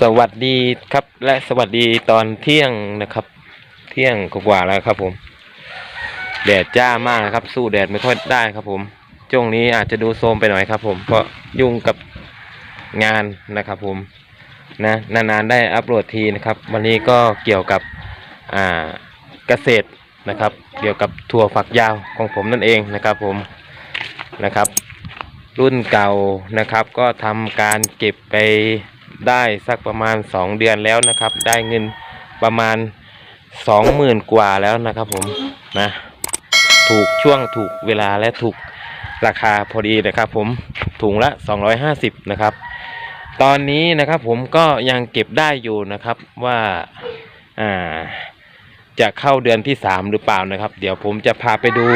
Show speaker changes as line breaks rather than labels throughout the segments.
สวัสดีครับและสวัสดีตอนเที่ยงนะครับ เที่ยงกว่าแล้วครับผม แดดจ้ามากนะครับ สู้แดดไม่ค่อยได้ครับผมช่วงนี้อาจจะดูโทรมไปหน่อยครับ ผมเพราะยุ่งกับงานนะครับ ผมนะนานๆได้อัปโหลดทีนะครับ วันนี้ก็เกี่ยวกับอ่าเกษตรนะครับ เกี่ยวกับถั่วฝักยาวของผมนั่นเองนะครับ ผมนะครับ รุ่นเก่านะครับ ก็ทำการเก็บไป ได้สักประมาณ 2 เดือนแล้วนะครับ ได้เงินประมาณ 20,000 กว่าแล้วนะครับผมนะถูกช่วงถูกเวลาและถูกราคาพอดีนะครับผมถุงละ 250 นะครับ ตอนนี้นะครับผมก็ยังเก็บได้อยู่นะครับว่าอ่าจะเข้าเดือนที่ 3 หรือเปล่านะครับ เดี๋ยวผมจะพาไปดู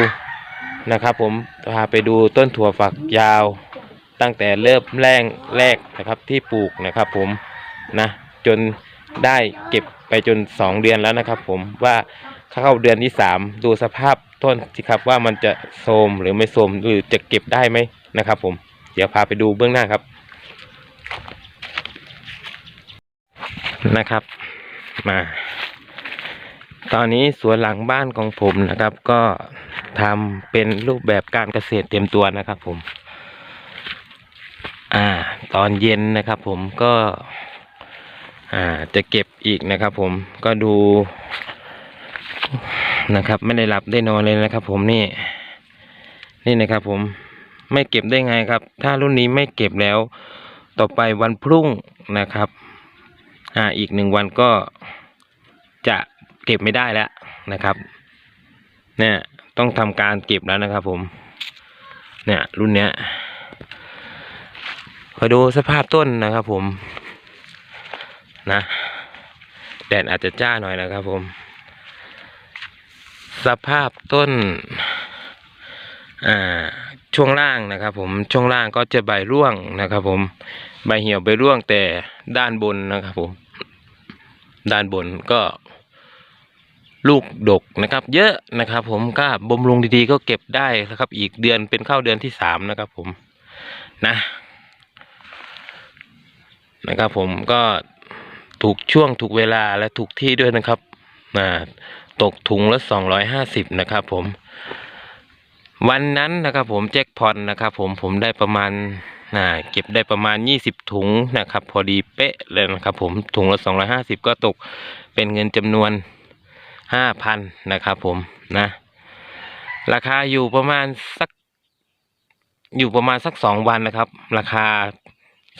นะครับผมพาไปดูต้นถั่วฝักยาว ตั้งแต่เริ่มแรกแรกนะครับที่ปลูกนะครับผมนะจนได้เก็บไปจน 2 เดือนแล้วนะครับ ผมว่าเข้าเดือนที่ 3 ดูสภาพต้นสิครับว่ามันจะโทมหรือไม่โทมหรือจะเก็บได้ไหมนะครับ ผมเดี๋ยวพาไปดูเบื้องหน้าครับนะครับมาตอนนี้สวนหลังบ้านของผมนะครับ ก็ทำเป็นรูปแบบการเกษตรเต็มตัวนะครับ ผม ตอนเย็นนะครับผมก็จะเก็บอีกนะครับผมก็ดูนะครับไม่ได้หลับได้นอนเลยนะครับ ผมนี่ นี่นะครับ ผมไม่เก็บได้ไงครับ ถ้ารุ่นนี้ไม่เก็บแล้ว ต่อไปวันพรุ่งนะครับอ่าอีกหนึ่งวันก็จะเก็บไม่ได้แล้วนะครับ เนี่ยต้องทำการเก็บแล้วนะครับ ผม เนี่ย รุ่นเนี้ย คอยดูสภาพต้นนะครับผมนะแดดอาจจะจ้าหน่อยนะครับผม สภาพต้นอ่าช่วงล่างนะครับ ผมช่วงล่างก็จะใบร่วงนะครับ ผมใบเหี่ยวใบร่วงแต่ด้านบนนะครับผม ด้านบนก็ ลูกดกนะครับ เยอะนะครับ ผมก็บำรุงดีๆก็เก็บได้นะครับ อีกเดือนเป็นเข้าเดือนที่สามนะครับ ผมนะ นะครับ ผมก็ถูกช่วงถูกเวลาและถูกที่ด้วยนะครับนะตกถุงละสองร้อยห้าสิบนะครับ ผม วันนั้นนะครับ ผมแจ็คพอตนะครับ ผมผมได้ประมาณนะเก็บได้ประมาณยี่สิบถุงนะครับ พอดีเป๊ะเลยนะครับ ผมถุงละสองร้อยห้าสิบก็ตกเป็นเงินจำนวนห้าพันนะครับ ผมนะ ราคาอยู่ประมาณสักอยู่ประมาณสักสองวันนะครับ ราคา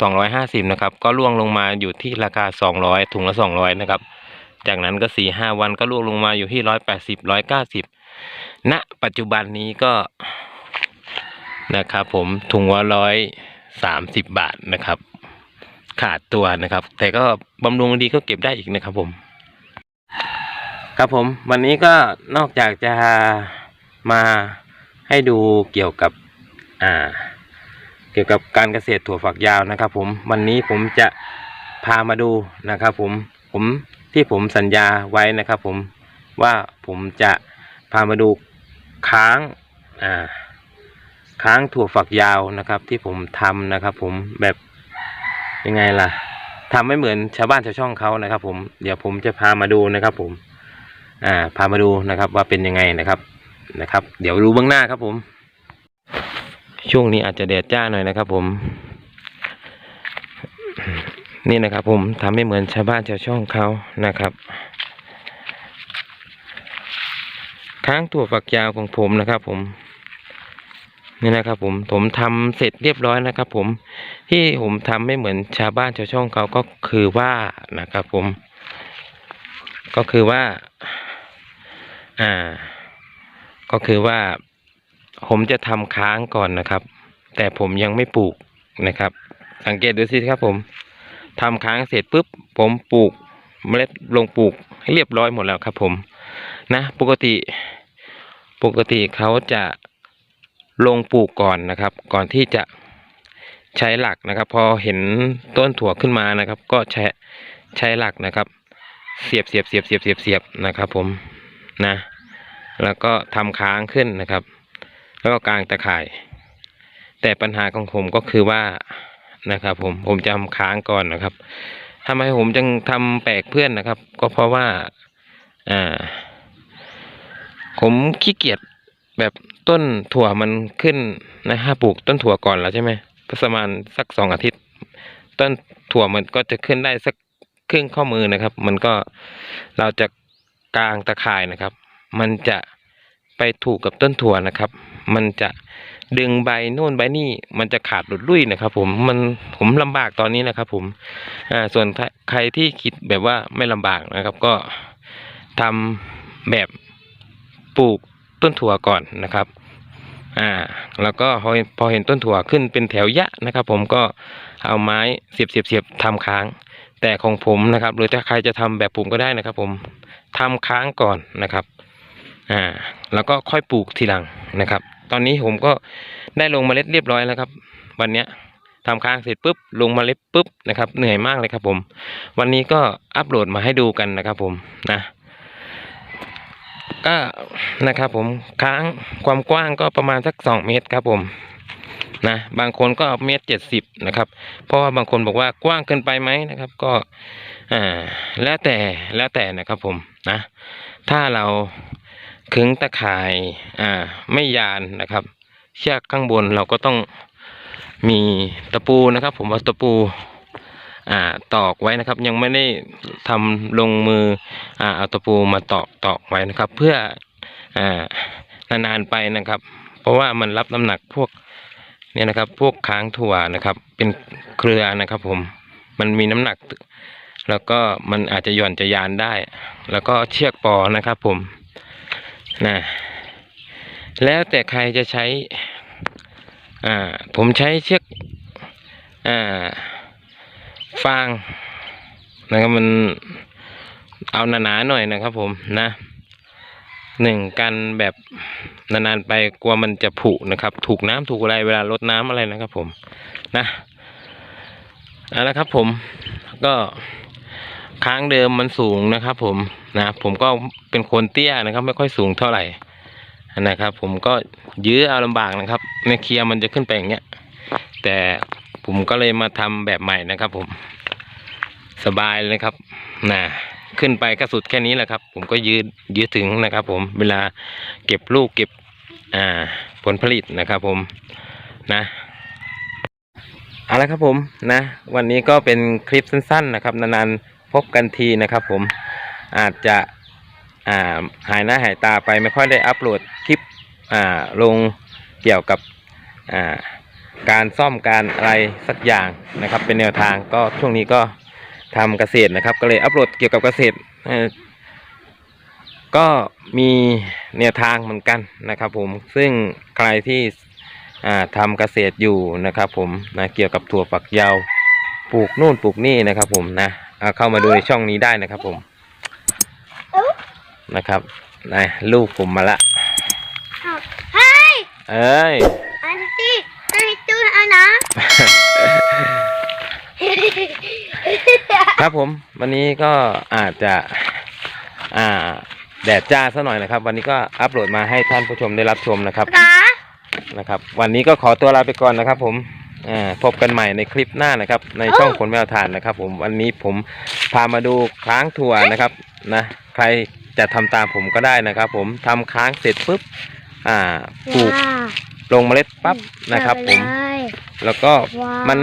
สองร้อยห้าสิบนะครับก็ล่วงลงมาอยู่ที่ราคาสองร้อยถุงละสองร้อยนะครับจากนั้นก็สี่ห้าวันก็ล่วงลงมาอยู่ที่ร้อยแปดสิบร้อยเก้าสิบณปัจจุบันนี้ก็นะครับผมถุงละร้อยสามสิบบาทนะครับ ขาดตัวนะครับ แต่ก็บำรุงดีก็เก็บได้อีกนะครับผม ครับผมวันนี้ก็นอกจากจะมาให้ดูเกี่ยวกับอ่า กี่ยวกับการเกษตรถั่วฝักยาวนะครับ ผมวันนี้ผมจะพามาดูนะครับ ผมผมที่ผมสัญญาไว้นะครับ ผมว่าผมจะพามาดูค้างอ่าค้างถั่วฝักยาวนะครับ ที่ผมทำนะครับ ผมแบบยังไงล่ะทำไม่เหมือนชาวบ้านชาวช่องเขานะครับ ผมเดี๋ยวผมจะพามาดูนะครับ ผม อ่า พามาดูนะครับว่าเป็นยังไงนะครับนะครับ เดี๋ยวรู้เบื้องหน้าครับผม ช่วงนี้อาจจะแดดจ้าหน่อยนะครับผมนี่นะครับผมทำไม่เหมือนชาวบ้านชาวช่องเขานะครับ ค้างถั่วฝักยาวของผมนะครับ ผม นี่นะครับผมผมทำเสร็จเรียบร้อยนะครับ ผม ที่ผมทำไม่เหมือนชาวบ้านชาวช่องเขาก็คือว่านะครับ ผม ก็คือว่า อ่า ก็คือว่า ผมจะทำค้างก่อนนะครับ แต่ผมยังไม่ปลูกนะครับ สังเกตดูสิครับผมทำค้างเสร็จปุ๊บ ผมปลูกเมล็ดลงปลูกให้เรียบร้อยหมดแล้วครับ ผม นะ ปกติปกติเขาจะลงปลูกก่อนนะครับ ก่อนที่จะใช้หลักนะครับ พอเห็นต้นถั่วขึ้นมานะครับ ก็ใช้ใช้หลักนะครับ เสียบเสียบเสียบเสียบเสียบเสียบนะครับ ผมนะ แล้วก็ทำค้างขึ้นนะครับ แล้วก็กางตะข่าย แต่ปัญหาของผมก็คือว่านะครับ ผมผมจะทำค้างก่อนนะครับทำไมผมจึงทำแปลกเพื่อนนะครับ ก็เพราะว่าอ่า ผมขี้เกียจแบบต้นถั่วมันขึ้นนะฮะปลูกต้นถั่วก่อนแล้วใช่ไหมประมาณสักสองอาทิตย์ ต้นถั่วมันก็จะขึ้นได้สักครึ่งข้อมือนะครับ มันก็เราจะกางตะข่ายนะครับ มันจะ ไปถูกกับต้นถั่วนะครับ มันจะดึงใบนู่นใบนี่มันจะขาดหลุดลุ่ยนะครับ ผมมันผมลำบากตอนนี้นะครับ ผมอ่าส่วนใครที่คิดแบบว่าไม่ลำบากนะครับ ก็ทำแบบปลูกต้นถั่วก่อนนะครับ อ่า แล้วก็พอพอเห็นต้นถั่วขึ้นเป็นแถวยะนะครับ ผมก็เอาไม้เสียบเสียบเสียบทำค้าง แต่ของผมนะครับ หรือถ้าใครจะทำแบบผมก็ได้นะครับ ผมทำค้างก่อนนะครับ อ่า แล้วก็ค่อยปลูกทีหลังนะครับ ตอนนี้ผมก็ได้ลงเมล็ดเรียบร้อยแล้วครับ วันเนี้ยทำค้างเสร็จปุ๊บลงเมล็ดปุ๊บนะครับเหนื่อยมากเลยครับผม วันนี้ก็อัปโหลดมาให้ดูกันนะครับผมนะก็นะครับผมค้างความกว้างก็ประมาณสักสองเมตรครับผมนะบางคนก็เมตรเจ็ดสิบนะครับเพราะว่าบางคนบอกว่ากว้างเกินไปไหมนะครับ ก็อ่าแล้วแต่แล้วแต่นะครับผมนะถ้าเรา ขึงตะข่ายอ่าไม่ยานนะครับ เชือกข้างบนเราก็ต้องมีตะปูนะครับ ผมเอาตะปูอ่าตอกไว้นะครับ ยังไม่ได้ทำลงมืออ่าเอาตะปูมาตอกตอกไว้นะครับ เพื่ออ่านานๆไปนะครับ เพราะว่ามันรับน้ำหนักพวกเนี่ยนะครับ พวกค้างถั่วนะครับ เป็นเครือนะครับ ผมมันมีน้ำหนัก แล้วก็มันอาจจะหย่อนจะยานได้ แล้วก็เชือกปอนะครับ ผม นะแล้วแต่ใครจะใช้อ่าผมใช้เชือกอ่าฟางนะครับมันเอาหนาๆหน่อยนะครับผมนะหนึ่งกันแบบนานๆไปกลัวมันจะผุนะครับ ถูกน้ำถูกอะไรเวลารดน้ำอะไรนะครับผมนะเอาละครับผมก็ ค้างเดิมมันสูงนะครับ ผมนะผมก็เป็นคนเตี้ยนะครับ ไม่ค่อยสูงเท่าไหร่นะครับ ผมก็ยื้อเอาลำบากนะครับในเคลียร์มันจะขึ้นไปอย่างเงี้ยแต่ผมก็เลยมาทำแบบใหม่นะครับ ผมสบายเลยครับนะขึ้นไปก็สุดแค่นี้แหละครับ ผมก็ยืดยืดถึงนะครับ ผมเวลาเก็บลูกเก็บอ่าผลผลิตนะครับ ผมนะเอาละครับผมนะ วันนี้ก็เป็นคลิปสั้น ๆ นะครับนานๆ บกันทีนะครับ ผมอาจจะาหายหน้าหายตาไปไม่ค่อยได้อัปโหลดคลิปลงเกี่ยวกับาการซ่อมการอะไรสักอย่างนะครับ เป็นแนวทางก็ช่วงนี้ก็ทำเกษตรนะครับ ก็เลยอัปโหลดเกี่ยวกับเกษตรก็มีแนวทางเหมือนกันนะครับ ผมซึ่งใครที่ทำเกษตรอยู่นะครับ ผมนะเกี่ยวกับถั่วฝักยาวปลูกนู่นปลูกนี่นะครับ ผมนะ เอาเข้ามาดูในช่องนี้ได้นะครับผมนะครับนะลูกผมมาละ
เฮ้ย
เอ้ย
อันนี้อันนี้ตู้อันนะ
ครับผม วันนี้ก็อาจจะ อ่า แดดจ้าซะหน่อยนะครับ วันนี้ก็อัปโหลดมาให้ท่านผู้ชมได้รับชมนะครับ
กา
นะครับ วันนี้ก็ขอตัวลาไปก่อนนะครับผมอ่า พบกันใหม่ในคลิปหน้านะครับ ในช่องคนแมวทานนะครับ ผมวันนี้ผมพามาดูค้างถั่วนะครับนะใครจะทำตามผมก็ได้นะครับ ผมทำค้างเสร็จปุ๊บอ่าปลูกลงเมล็ดปั๊บนะครับ ผม แล้วก็มัน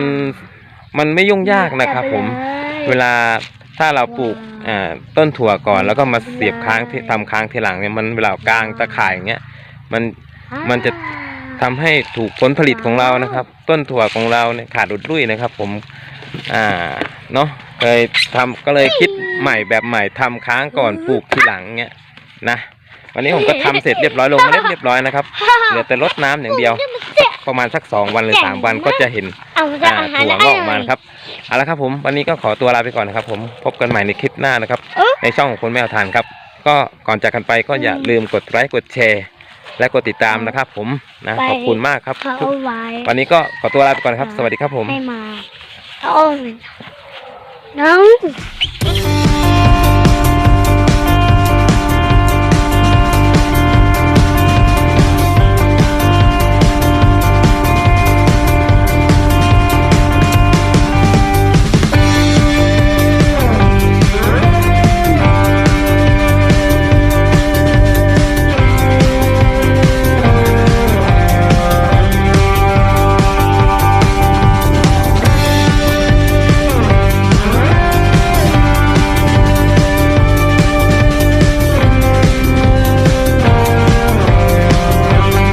มันไม่ยุ่งยากนะครับ ผมเวลาถ้าเราปลูกอ่าต้นถั่วก่อนแล้วก็มาเสียบค้างที่ทำค้างทีหลังเนี่ยมันเวลากลางตะข่ายอย่างเงี้ยมันมันจะ ทำให้ถูกผลผลิตของเรานะครับ ต้นถั่วของเราเนี่ยขาดอุดรุ่ยนะครับ ผมอ่าเนาะเคยทำก็เลยคิดใหม่แบบใหม่ทำค้างก่อนปลูกทีหลังเงี้ยนะวันนี้ผมก็ทำเสร็จเรียบร้อยลงเมล็ดเรียบร้อยนะครับเหลือแต่รดน้ำอย่างเดียวสักประมาณสักสองวันหรือสามวันก็จะเห็น
เอาจะ
อ่า
อาหาร
ถั่วงอกออกมานะครับเอาละครับผมวันนี้ก็ขอตัวลาไปก่อนนะครับผมพบกันใหม่ในคลิปหน้านะครับ ในช่องของคนแมวทานครับ ก็ก่อนจากกันไปก็อย่าลืมกดไลค์กดแชร์ และกดติดตามนะครับ ผมนะขอบคุณมากครับ
เขา
ทุก
เอาไว้
วันนี้ก็ขอตัวลาไปก่อนครับ สวัสดีครับผม
ให้มาเอาน้อง